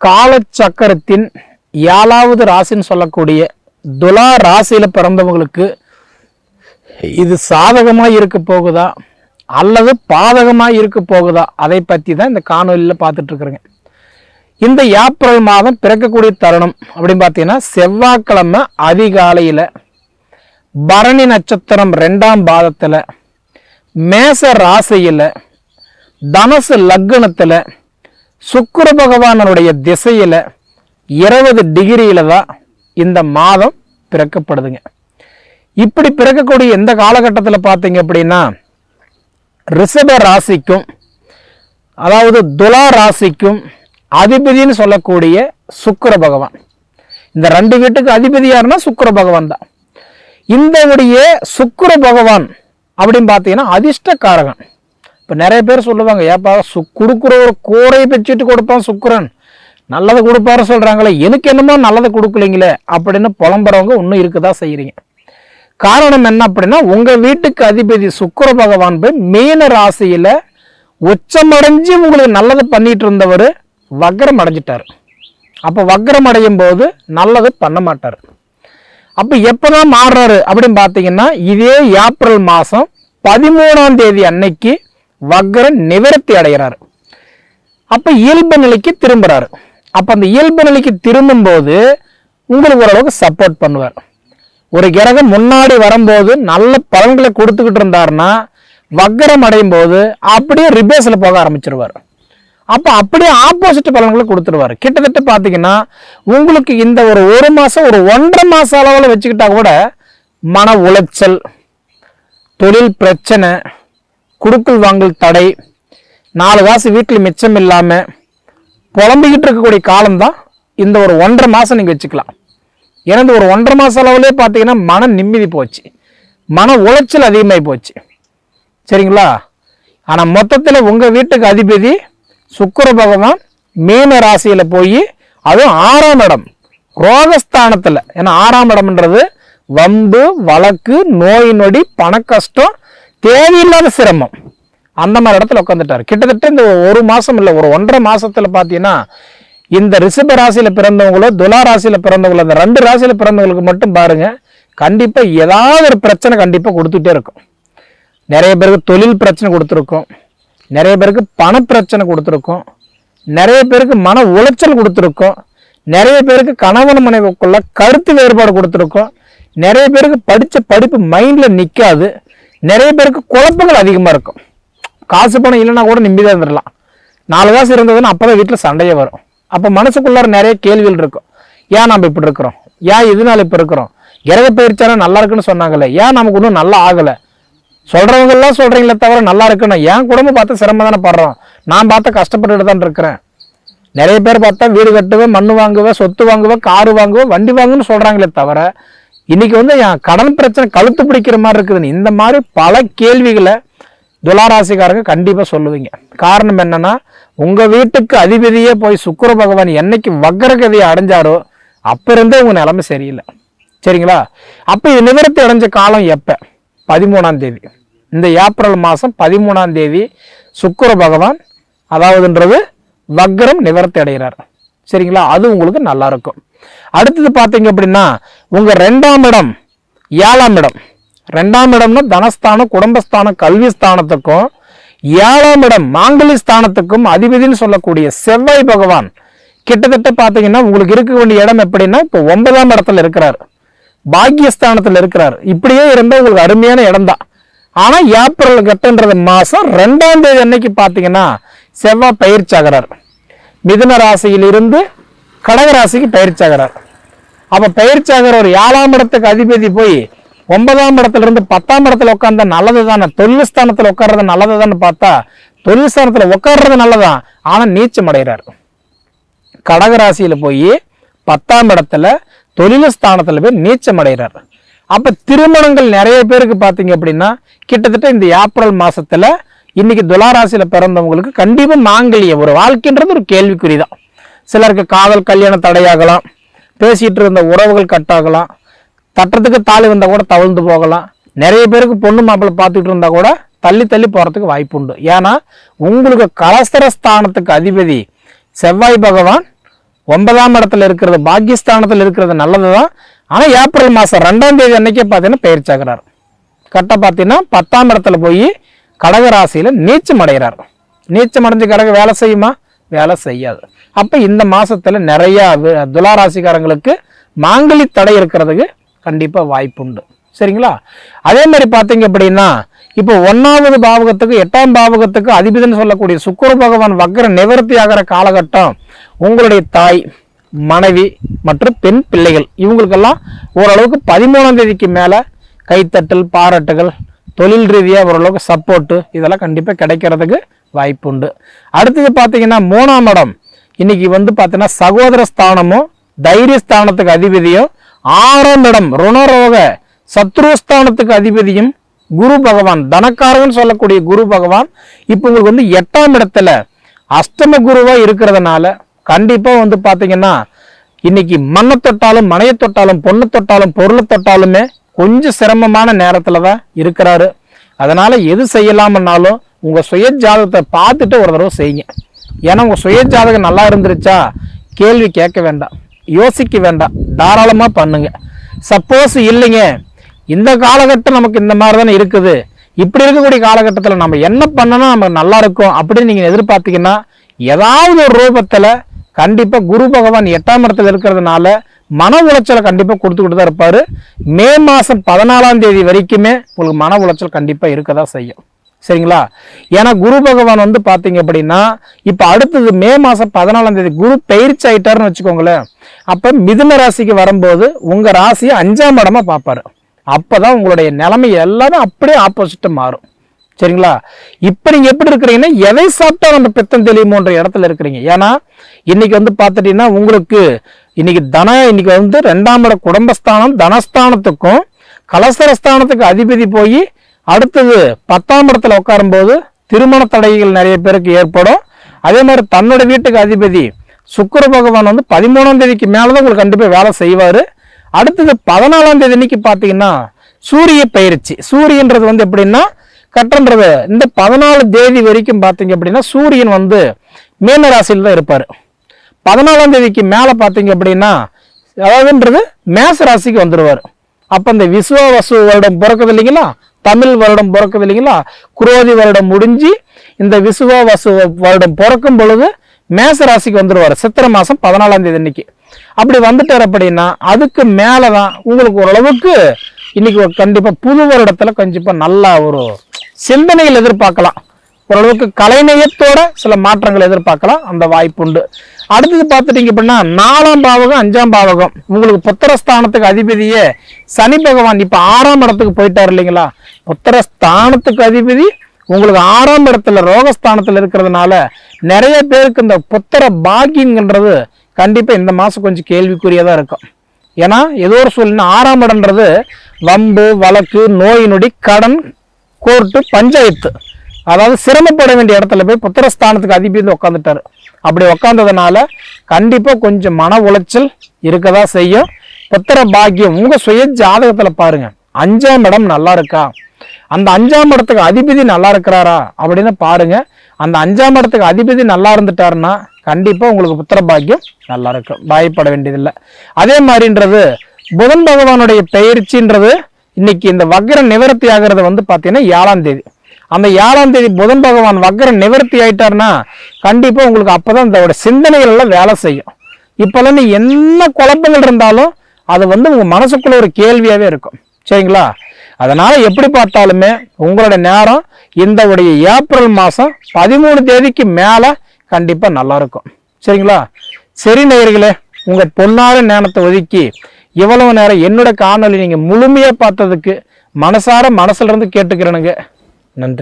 காலச்சக்கரத்தின் ஏழாவது ராசின்னு சொல்லக்கூடிய துலா ராசியில் பிறந்தவங்களுக்கு இது சாதகமாக இருக்க போகுதா? அல்லது பாதகமாக இருக்க போகுதா? அதை பற்றி தான் இந்த காணொலியில் பார்த்துட்ருக்குறேங்க இந்த ஏப்ரல் மாதம் பிறக்கக்கூடிய தருணம் அப்படின்னு பார்த்தீங்கன்னா செவ்வாய்க்கிழமை அதிகாலையில் பரணி நட்சத்திரம் ரெண்டாம் பாதத்தில் மேச ராசியில் தனுசு லக்னத்தில் சுக்கர பகவானனுடைய திசையில் இருபது டிகிரியில தான் இந்த மாதம் பிறக்கப்படுதுங்க. இப்படி பிறக்கக்கூடிய எந்த காலகட்டத்தில் பார்த்தீங்க அப்படின்னா ரிஷப ராசிக்கும் அதாவது துலா ராசிக்கும் அதிபதின்னு சொல்லக்கூடிய சுக்கர பகவான். இந்த ரெண்டு வீட்டுக்கு அதிபதி யாருன்னா சுக்கர பகவான் தான். இந்த உடைய பகவான் அப்படின்னு பார்த்தீங்கன்னா அதிர்ஷ்டக்காரகன். இப்போ நிறைய பேர் சொல்லுவாங்க ஏப்பா சு கொடுக்குற ஒரு கூரை வச்சுட்டு கொடுப்பான் சுக்கரன். நல்லதை கொடுப்பாரு சொல்கிறாங்களே எனக்கு என்னமோ நல்லதை கொடுக்கலைங்களே அப்படின்னு புலம்புறவங்க இன்னும் இருக்குதா செய்கிறீங்க காரணம் என்ன அப்படின்னா உங்கள் வீட்டுக்கு அதிபதி சுக்கர பகவான் போய் மீன ராசியில் உச்சமடைஞ்சு உங்களுக்கு நல்லது பண்ணிட்டு இருந்தவர் வக்ரம் அடைஞ்சிட்டார். அப்போ வக்ரம் அடையும் போது நல்லது பண்ண மாட்டார். அப்போ எப்போ தான் மாறுறாரு அப்படின்னு பார்த்தீங்கன்னா இதே ஏப்ரல் மாதம் பதிமூணாம் தேதி அன்னைக்கு வக்ரம் நிவர்த்தி அடைகிறார். அப்போ இயல்பு நிலைக்கு திரும்புறாரு. அப்போ அந்த இயல்பு நிலைக்கு திரும்பும்போது உங்களுக்கு ஓரளவுக்கு சப்போர்ட் பண்ணுவார். ஒரு கிரகம் முன்னாடி வரும்போது நல்ல பலன்களை கொடுத்துக்கிட்டு இருந்தாருன்னா வக்கரம் அடையும் போது அப்படியே ரிபேஸில் போக ஆரம்பிச்சிருவார். அப்போ அப்படியே ஆப்போசிட் பலன்களை கொடுத்துருவார். கிட்டத்தட்ட பார்த்தீங்கன்னா உங்களுக்கு இந்த ஒரு ஒரு மாதம் ஒரு ஒன்றரை மாதம் அளவில் வச்சுக்கிட்டா கூட மன உளைச்சல் தொழில் பிரச்சனை குடுக்கல் வாங்கல் தடை நாலு காசு வீட்டில் மிச்சம் இல்லாமல் புலம்பிக்கிட்டு இருக்கக்கூடிய காலம்தான் இந்த ஒரு ஒன்றரை மாதம் நீங்கள் வச்சுக்கலாம். ஏன்னா இந்த ஒரு ஒன்றரை மாதம் அளவுலேயே பார்த்தீங்கன்னா மன நிம்மதி போச்சு. மன உளைச்சல் அதிகமாகி போச்சு. சரிங்களா? ஆனால் மொத்தத்தில் உங்கள் வீட்டுக்கு அதிபதி சுக்கர பகவான் மீன ராசியில் போய் அதுவும் ஆறாம் இடம் ரோகஸ்தானத்தில். ஏன்னா ஆறாம் இடம்ன்றது வம்பு வழக்கு நோய் நொடி பணக்கஷ்டம் தேவையில்லாத சிரமம். அந்த மாதிரி இடத்துல உட்காந்துட்டார் கிட்டத்தட்ட இந்த ஒரு மாசம் இல்லை ஒரு ஒன்றரை மாசத்துல பார்த்தீங்கன்னா இந்த ரிஷப ராசியில பிறந்தவங்களோ துலா ராசியில பிறந்தவங்களோ அந்த ரெண்டு ராசியில பிறந்தவங்களுக்கு மட்டும் பாருங்க கண்டிப்பா ஏதாவது ஒரு பிரச்சனை கண்டிப்பா கொடுத்துட்டே இருக்கும். நிறைய பேருக்கு தொழில் பிரச்சனை கொடுத்துருக்கோம். நிறைய பேருக்கு பண பிரச்சனை கொடுத்துருக்கோம். நிறைய பேருக்கு மன உளைச்சல் கொடுத்துருக்கோம். நிறைய பேருக்கு கணவன் மனைவிக்குள்ள கருத்து வேறுபாடு கொடுத்துருக்கோம். நிறைய பேருக்கு படித்த படிப்பு மைண்டில் நிற்காது நிறைய பேருக்கு குழப்பங்கள் அதிகமாக இருக்கும். காசு பணம் இல்லைன்னா கூட நிம்மதியாக இருந்துடலாம். நாலு காசு இருந்ததுன்னா அப்போ தான் வீட்டில் சண்டையே வரும். அப்போ மனசுக்குள்ளார நிறைய கேள்விகள் இருக்கும். ஏன் நம்ம இப்படி இருக்கிறோம்? ஏன் இதனால இப்போ இருக்கிறோம்? கிரக பயிற்சியால நல்லா இருக்குன்னு சொன்னாங்கல்ல. ஏன் நமக்கு இன்னும் நல்லா ஆகலை? சொல்கிறவங்கெல்லாம் எல்லாம் தவிர நல்லா இருக்குன்னு ஏன் குடும்பம் பார்த்து சிரமம் தானே படுறோம். நான் பார்த்து கஷ்டப்பட்டுட்டு தான் இருக்கிறேன். நிறைய பேர் பார்த்தா வீடு கட்டுவேன் மண் வாங்குவேன் சொத்து வாங்குவேன் காரு வாங்குவேன் வண்டி வாங்குன்னு சொல்கிறாங்களே தவிர இன்னைக்கு வந்து என் கடன் பிரச்சனை கழுத்து பிடிக்கிற மாதிரி இருக்குதுன்னு. இந்த மாதிரி பல கேள்விகளை துளாராசிக்காரங்க கண்டிப்பாக சொல்லுவீங்க. காரணம் என்னன்னா உங்கள் வீட்டுக்கு அதிபதியே போய் சுக்கர பகவான் என்னைக்கு வக்கரகதியை அடைஞ்சாரோ அப்போ இருந்தே உங்கள் நிலைமை சரியில்லை. சரிங்களா? அப்போ இது நிவர்த்தி அடைஞ்ச காலம் எப்போ? பதிமூணாம் தேதி. இந்த ஏப்ரல் மாதம் பதிமூணாம் தேதி சுக்கர பகவான் அதாவதுன்றது வக்ரம் நிவர்த்தி அடைகிறார். சரிங்களா? அது உங்களுக்கு நல்லா இருக்கும். அடுத்தது பார்த்தீங்க அப்படின்னா உங்கள் ரெண்டாம் இடம் ஏழாம் இடம். ரெண்டாம் இடம்னா தனஸ்தானம் குடும்பஸ்தானம் கல்வி ஸ்தானத்துக்கும் ஏழாம் இடம் மாங்கலி ஸ்தானத்துக்கும் அதிபதினு சொல்லக்கூடிய செவ்வாய் பகவான் கிட்டத்தட்ட பார்த்தீங்கன்னா உங்களுக்கு இருக்க வேண்டிய இடம் எப்படின்னா இப்போ ஒன்பதாம் இடத்துல இருக்கிறார். பாக்கியஸ்தானத்தில் இருக்கிறார். இப்படியே இருந்தால் உங்களுக்கு அருமையான இடம் தான் ஆனால் ஏப்ரல் கட்டுன்றது மாதம் ரெண்டாம் தேதி அன்னைக்கு பார்த்தீங்கன்னா செவ்வாய் பயிற்சி ஆகிறார் மிதுன ராசியிலிருந்து கடகராசிக்கு பயிற்சி ஆகிறார் அப்போ பயிற்சியாகிற ஒரு ஏழாம் இடத்துக்கு அதிபதி போய் ஒன்பதாம் இடத்துல இருந்து பத்தாம் இடத்துல உட்காந்தா நல்லது தானே தொழில் ஸ்தானத்தில் உட்கார்றது நல்லது தானே பார்த்தா தொழில் ஸ்தானத்தில் உட்கார்றது நல்லதான் ஆனால் நீச்சம் அடைகிறார். கடகராசியில போய் பத்தாம் இடத்துல தொழில் ஸ்தானத்துல போய் நீச்சம் அடைகிறார். அப்ப திருமணங்கள் நிறைய பேருக்கு பாத்தீங்க அப்படின்னா கிட்டத்தட்ட இந்த ஏப்ரல் மாசத்துல இன்னைக்கு துளாராசியில பிறந்தவங்களுக்கு கண்டிப்பா மாங்கல்யம் ஒரு வாழ்க்கைன்றது ஒரு கேள்விக்குறிதான். சிலருக்கு காதல் கல்யாணம் தடையாகலாம். பேசிகிட்டு இருந்த உறவுகள் கட்டாகலாம். தட்டுறதுக்கு தாலி வந்தால் கூட தவிழ்ந்து போகலாம். நிறைய பேருக்கு பொண்ணு மாப்பிள்ளை பார்த்துக்கிட்டு இருந்தால் கூட தள்ளி தள்ளி போகிறதுக்கு வாய்ப்பு உண்டு. ஏன்னா உங்களுக்கு கலஸ்தர ஸ்தானத்துக்கு அதிபதி செவ்வாய் பகவான் ஒன்பதாம் இடத்துல இருக்கிறது பாக்கியஸ்தானத்தில் இருக்கிறது நல்லது தான் ஆனால் ஏப்ரல் மாதம் ரெண்டாம் தேதி அன்னைக்கே பார்த்தீங்கன்னா பயிற்சி ஆகிறார் கரெக்டாக பார்த்தீங்கன்னா பத்தாம் இடத்துல போய் கடக ராசியில் நீச்சம் அடைகிறார். நீச்சம் அடைஞ்சு கடக வேலை செய்யுமா? வேலை செய்யாது. அப்போ இந்த மாதத்தில் நிறையா துளாராசிக்காரங்களுக்கு மாங்கலி தடை இருக்கிறதுக்கு கண்டிப்பாக வாய்ப்புண்டு. சரிங்களா? அதே மாதிரி பார்த்தீங்க அப்படின்னா இப்போ ஒன்றாவது பாவகத்துக்கு எட்டாம் பாவகத்துக்கு அதிபதினு சொல்லக்கூடிய சுக்கிர பகவான் வக்ர நிவர்த்தி ஆகிற காலகட்டம் உங்களுடைய தாய் மனைவி மற்றும் பெண் பிள்ளைகள். இவங்களுக்கெல்லாம் ஓரளவுக்கு பதிமூணாம் தேதிக்கு மேலே கைத்தட்டல் பாராட்டுகள் தொழில் ரீதியாக ஓரளவுக்கு சப்போர்ட்டு இதெல்லாம் கண்டிப்பாக கிடைக்கிறதுக்கு வாய்ப்புண்டு. அடுத்தது பார்த்தீங்கன்னா மூணாம் இடம் இன்னைக்கு வந்து பார்த்தீங்கன்னா சகோதர ஸ்தானமும் தைரிய ஸ்தானத்துக்கு அதிபதியும் ஆறாம் இடம் ருணரோக சத்ருஸ்தானத்துக்கு அதிபதியும் குரு பகவான் தனக்காரகன் சொல்லக்கூடிய குரு பகவான். இப்போ உங்களுக்கு வந்து எட்டாம் இடத்துல அஷ்டம குருவா இருக்கிறதுனால கண்டிப்பாக வந்து பார்த்தீங்கன்னா இன்னைக்கு மண்ணை தொட்டாலும் மனையை தொட்டாலும் பொண்ணை தொட்டாலும் பொருளை தொட்டாலுமே கொஞ்சம் சிரமமான நேரத்தில் தான் இருக்கிறாரு. அதனால எது செய்யலாம்னாலும் உங்கள் சுய ஜாதகத்தை பார்த்துட்டு ஒரு தடவை செய்யுங்க. ஏன்னா உங்கள் சுய ஜாதகம் நல்லா இருந்துருச்சா? கேள்வி கேட்க வேண்டாம். யோசிக்க வேண்டாம். தாராளமாக பண்ணுங்க. சப்போஸ் இல்லைங்க. இந்த காலகட்டம் நமக்கு இந்த மாதிரி தானே இருக்குது. இப்படி இருக்கக்கூடிய காலகட்டத்தில் நம்ம என்ன பண்ணனா நமக்கு நல்லா இருக்கும் அப்படின்னு நீங்கள் எதிர்பார்த்தீங்கன்னா ஏதாவது ஒரு ரூபத்தில் கண்டிப்பாக குரு பகவான் எட்டாம் இடத்துல இருக்கிறதுனால மன உளைச்சலை கண்டிப்பாக கொடுத்துக்கிட்டு தான் இருப்பார். மே மாதம் பதினாலாம் தேதி வரைக்குமே உங்களுக்கு மன உளைச்சல் கண்டிப்பாக இருக்க தான் செய்யும். சரிங்களா? ஏன்னா குரு பகவான் வந்து பார்த்தீங்க அப்படின்னா இப்போ அடுத்தது மே மாதம் பதினாலாம் தேதி குரு பயிற்சி ஆயிட்டாருன்னு வச்சுக்கோங்களேன். அப்போ மிதுன ராசிக்கு வரும்போது உங்கள் ராசியை அஞ்சாம் இடமா பார்ப்பாரு அப்போ தான் உங்களுடைய நிலைமை எல்லாமே அப்படியே ஆப்போசிட்டாக மாறும். சரிங்களா? இப்போ நீங்கள் எப்படி இருக்கிறீங்கன்னா எதை சாப்பிட்டா நம்ம பித்தம் தெளியுமோன்ற இடத்துல இருக்கிறீங்க. ஏன்னா இன்னைக்கு வந்து பார்த்துட்டீங்கன்னா உங்களுக்கு இன்னைக்கு தன இன்னைக்கு வந்து ரெண்டாம் இட குடும்பஸ்தானம் தனஸ்தானத்துக்கும் கலசரஸ்தானத்துக்கு அதிபதி போய் அடுத்தது பத்தாம் இடத்துல உட்காரும்போது திருமண தடைகள் நிறைய பேருக்கு ஏற்படும். அதே மாதிரி தன்னோட வீட்டுக்கு அதிபதி சுக்கர பகவான் வந்து பதிமூணாம் தேதிக்கு மேலதான் உங்களுக்கு கண்டிப்பாக வேலை செய்வார். அடுத்தது பதினாலாம் தேதி அன்னைக்கு பார்த்தீங்கன்னா சூரிய பயிற்சி. சூரியன்றது வந்து எப்படின்னா கட்டன்றது இந்த பதினாலு தேதி வரைக்கும் பார்த்தீங்க அப்படின்னா சூரியன் வந்து மீன ராசியில் தான் இருப்பார். பதினாலாம் தேதிக்கு மேலே பார்த்தீங்க அப்படின்னா அதாவதுன்றது மேச ராசிக்கு வந்துடுவார் அப்போ இந்த விஸ்வவசு வருடம் பிறக்குது இல்லைங்களா? தமிழ் வருடம் பிறக்குது இல்லைங்களா? குரோதி வருடம் முடிஞ்சு இந்த விசுவவசு வருடம் பிறக்கும் பொழுது மேச ராசிக்கு வந்துடுவார் சித்திரை மாதம் பதினாலாம் தேதி இன்னைக்கு அப்படி வந்துட்டார் அப்படின்னா அதுக்கு மேலே தான் உங்களுக்கு ஓரளவுக்கு இன்னைக்கு கண்டிப்பாக புது வருடத்தில் கண்டிப்பாக நல்லா ஒரு சிந்தனைகள் எதிர்பார்க்கலாம். ஓரளவுக்கு கலைநயத்தோட சில மாற்றங்கள் எதிர்பார்க்கலாம். அந்த வாய்ப்புண்டு. அடுத்தது பார்த்துட்டீங்க அப்படின்னா நாலாம் பாவகம் அஞ்சாம் பாவகம். உங்களுக்கு புத்திரஸ்தானத்துக்கு அதிபதியே சனி பகவான் இப்போ ஆறாம் இடத்துக்கு போயிட்டார் இல்லைங்களா? புத்திரஸ்தானத்துக்கு அதிபதி உங்களுக்கு ஆறாம் இடத்துல ரோகஸ்தானத்தில் இருக்கிறதுனால நிறைய பேருக்கு இந்த புத்திர பாக்கியங்கன்றது கண்டிப்பாக இந்த மாதம் கொஞ்சம் கேள்விக்குரியதாக இருக்கும். ஏன்னா ஏதோ ஒரு சூழ்நிலை ஆறாம் இடம்ன்றது வம்பு வழக்கு நோய் நொடி கடன் கோர்ட்டு பஞ்சாயத்து. அதாவது சிரமப்பட வேண்டிய இடத்துல போய் புத்திரஸ்தானத்துக்கு அதிபதி உட்காந்துட்டாரு அப்படி உட்காந்ததுனால கண்டிப்பாக கொஞ்சம் மன உளைச்சல் இருக்கதா செய்யும். புத்திர பாக்கியம் உங்கள் சுய ஜாதகத்தில் பாருங்கள் அஞ்சாம் இடம் நல்லா இருக்கா? அந்த அஞ்சாம் இடத்துக்கு அதிபதி நல்லா இருக்கிறாரா? அப்படின்னு பாருங்க. அந்த அஞ்சாம் இடத்துக்கு அதிபதி நல்லா இருந்துட்டாருன்னா கண்டிப்பாக உங்களுக்கு புத்திர பாக்கியம் நல்லா இருக்கும் பயப்பட வேண்டியதில்லை. அதே மாதிரின்றது புதன் பகவானுடைய பயிற்சின்றது இன்னைக்கு இந்த வக்ர நிவர்த்தி ஆகிறது வந்து பார்த்தீங்கன்னா ஏழாம் தேதி. அந்த ஏழாம் தேதி புதன் பகவான் வக்கரம் நிவர்த்தி ஆயிட்டாருன்னா கண்டிப்பாக உங்களுக்கு அப்போ தான் இந்த சிந்தனைகள் எல்லாம் வேலை செய்யும். இப்போல்லாம் நீ என்ன குழப்பங்கள் இருந்தாலும் அது வந்து உங்கள் மனசுக்குள்ள ஒரு கேள்வியாகவே இருக்கும். சரிங்களா? அதனால் எப்படி பார்த்தாலுமே உங்களோட நேரம் இந்த உடைய ஏப்ரல் மாதம் பதிமூணு தேதிக்கு மேலே கண்டிப்பாக நல்லா இருக்கும். சரிங்களா? சரி நேயர்களே உங்கள் பொன்னார நேரத்தை ஒதுக்கி இவ்வளவு நேரம் என்னோட காணொலி நீங்கள் முழுமையாக பார்த்ததுக்கு மனசார மனசுலேருந்து கேட்டுக்கிறேனுங்க. நன்றி.